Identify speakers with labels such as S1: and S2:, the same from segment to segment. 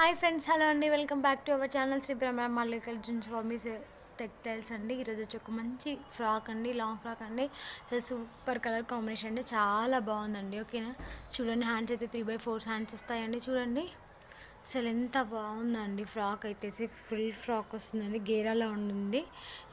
S1: Hi friends hello అండి. Welcome back to our channel. Shri Brahma Mallikarjun Swamy textiles అండి. ఈరోజు వచ్చి ఒక మంచి ఫ్రాక్ అండి లాంగ్ ఫ్రాక్ అండి. సూపర్ కలర్ కాంబినేషన్ అండి. చాలా బాగుందండి. ఓకేనా? చూడండి హ్యాండ్స్ అయితే త్రీ బై ఫోర్ హ్యాండ్స్ వస్తాయండి. చూడండి. అసలు ఎంత బాగుందండి ఫ్రాక్ అయితే ఫుల్ ఫ్రాక్ వస్తుందండి. గేరాలో ఉంటుంది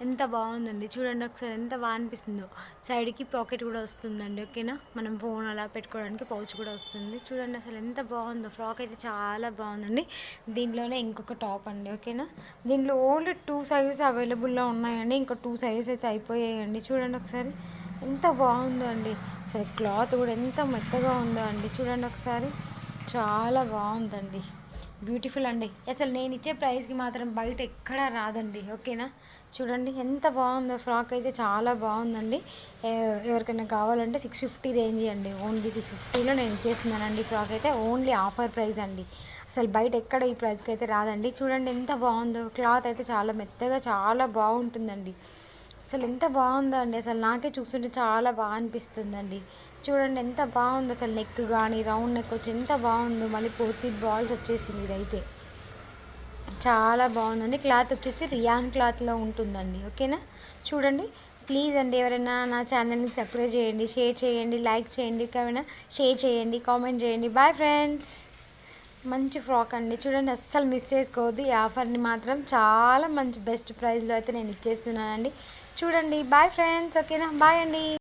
S1: ఎంత బాగుందండి. చూడండి ఒకసారి ఎంత బాగా అనిపిస్తుందో. సైడ్కి పాకెట్ కూడా వస్తుందండి. ఓకేనా? మనం ఫోన్ అలా పెట్టుకోవడానికి పౌచ్ కూడా వస్తుంది. చూడండి అసలు ఎంత బాగుందో. ఫ్రాక్ అయితే చాలా బాగుందండి. దీంట్లోనే ఇంకొక టాప్ అండి. ఓకేనా? దీంట్లో ఓన్లీ టూ సైజెస్ అవైలబుల్లో ఉన్నాయండి. ఇంకా టూ సైజెస్ అయితే అయిపోయాయండి. చూడండి ఒకసారి. ఎంత బాగుందో అండి అసలు క్లాత్ కూడా ఎంత మెత్తగా ఉందో అండి. చూడండి ఒకసారి. చాలా బాగుందండి. బ్యూటిఫుల్ అండి. అసలు నేను ఇచ్చే ప్రైస్కి మాత్రం బయట ఎక్కడా రాదండి. ఓకేనా? చూడండి ఎంత బాగుందో ఫ్రాక్ అయితే చాలా బాగుందండి. ఎవరికైనా కావాలంటే సిక్స్ ఫిఫ్టీ రేంజ్ అండి. ఓన్లీ సిక్స్ ఫిఫ్టీలో నేను ఇచ్చేస్తున్నానండి ఫ్రాక్ అయితే. ఓన్లీ ఆఫర్ ప్రైస్ అండి. అసలు బయట ఎక్కడ ఈ ప్రైస్కి అయితే రాదండి. చూడండి ఎంత బాగుందో. క్లాత్ అయితే చాలా మెత్తగా చాలా బాగుంటుందండి. అసలు ఎంత బాగుందండి. అసలు నాకే చూస్తుంటే చాలా బాగా అనిపిస్తుందండి. చూడండి ఎంత బాగుందో అసలు నెక్ కానీ రౌండ్ నెక్ వచ్చి ఎంత బాగుందో. మళ్ళీ పూర్తి బాల్స్ వచ్చేసింది ఇదైతే. చాలా బాగుందండి. క్లాత్ వచ్చేసి రియాన్ క్లాత్లో ఉంటుందండి. ఓకేనా? చూడండి. ప్లీజ్ అండి ఎవరైనా నా ఛానల్ని సబ్స్క్రైబ్ చేయండి షేర్ చేయండి లైక్ చేయండి ఏమైనా షేర్ చేయండి కామెంట్ చేయండి. Bye friends. మంచి ఫ్రాక్ అండి. చూడండి అస్సలు మిస్ చేసుకోవద్దు. ఈ ఆఫర్ని మాత్రం చాలా మంచి బెస్ట్ ప్రైస్లో అయితే నేను ఇచ్చేస్తున్నానండి. చూడండి బాయ్ ఫ్రెండ్స్. ఓకేనా? బాయ్ అండి.